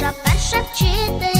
Наша перша вчитель.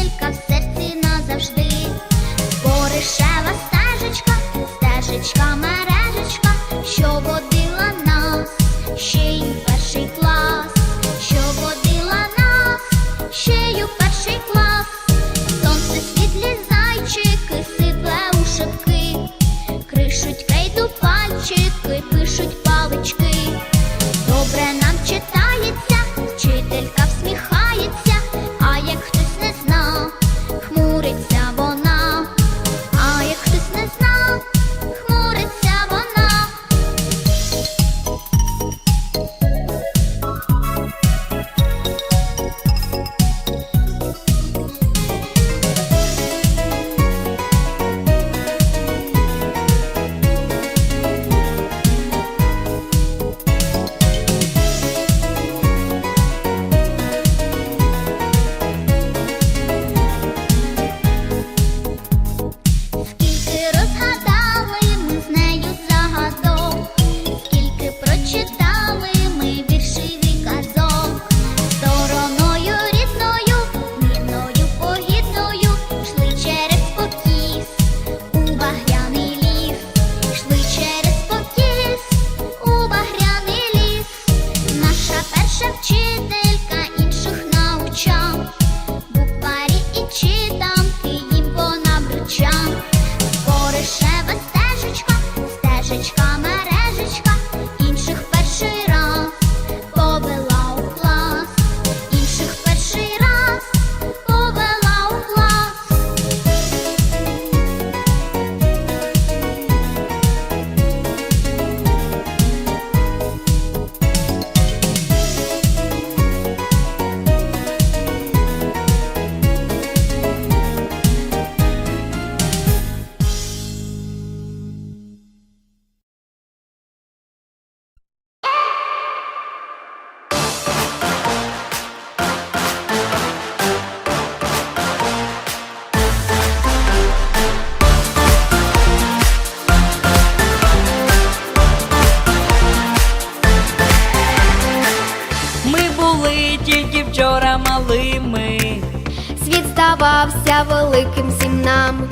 щастя великим всім нам.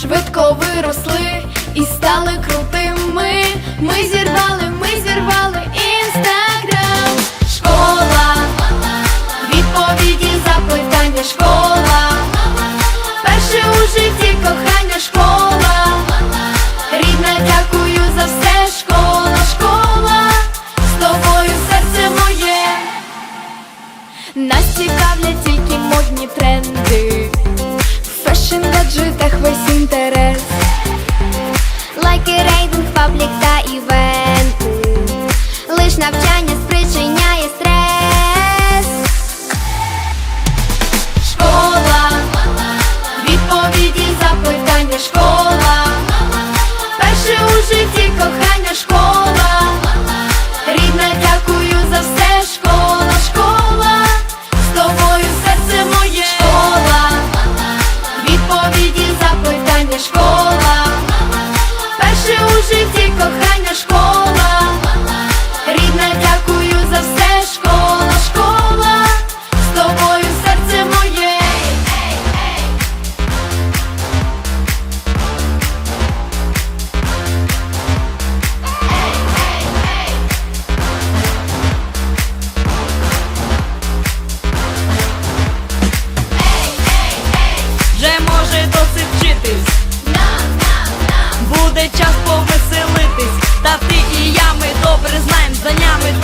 Швидко виросли і стали крутими. Ми зірвали, ми зірвали інстаграм, школа, відповіді, запитання, школа, перше у житті кохання, школа. Рідна, дякую за все. ділитись, буде час повеселитись, та ти і я ми добре знаємо за нями.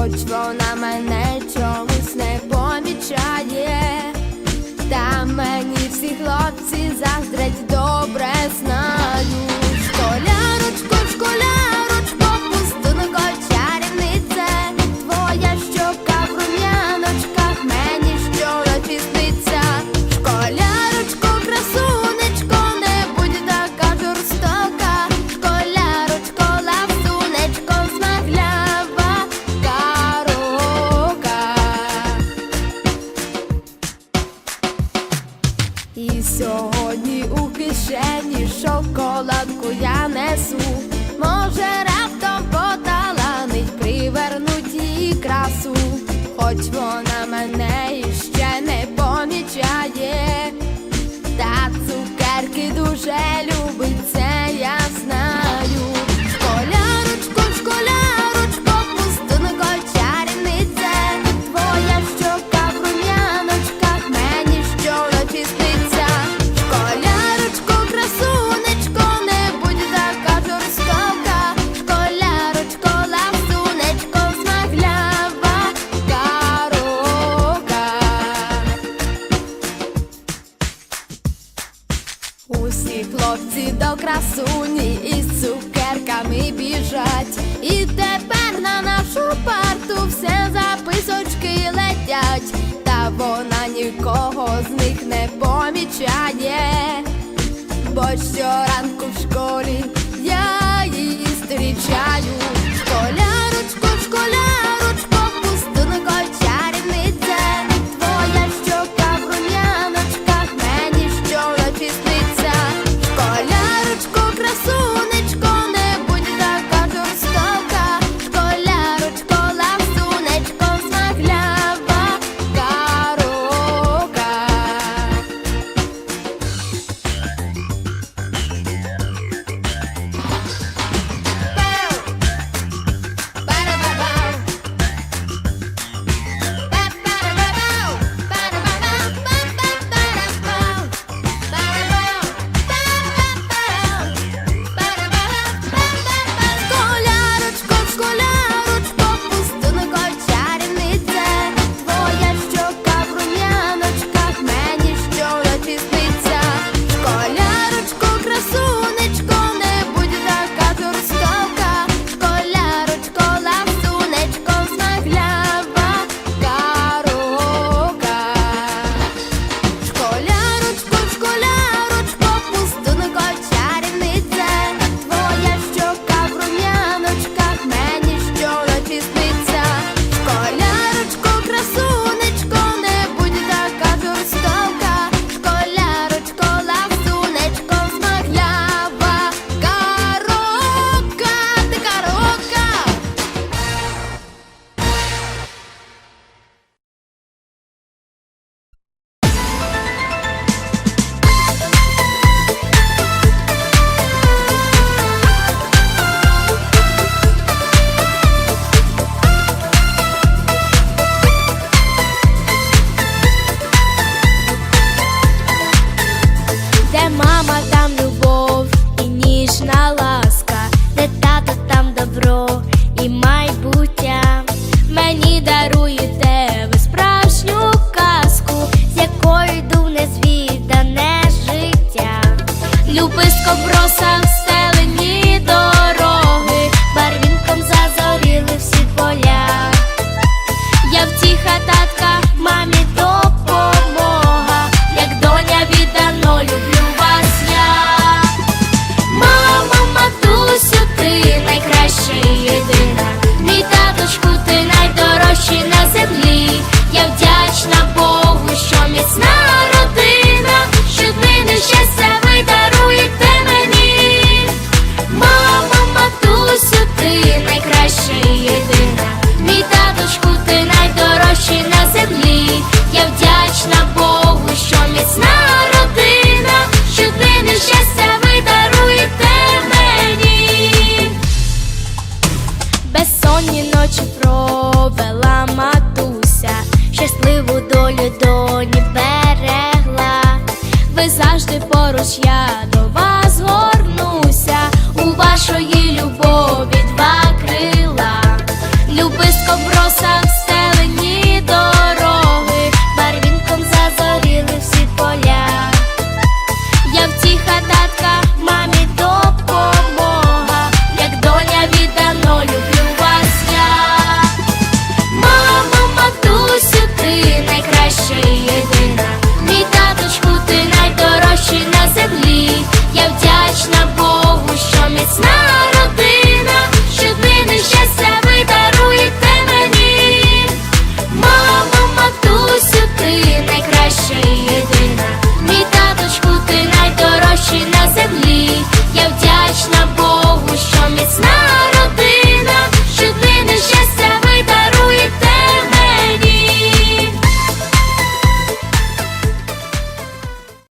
хоч вона мене чомусь не помічає, та мені всі хлопці заздрять. Hogy van починала. Долю доні берегла. Ви завжди поруч, я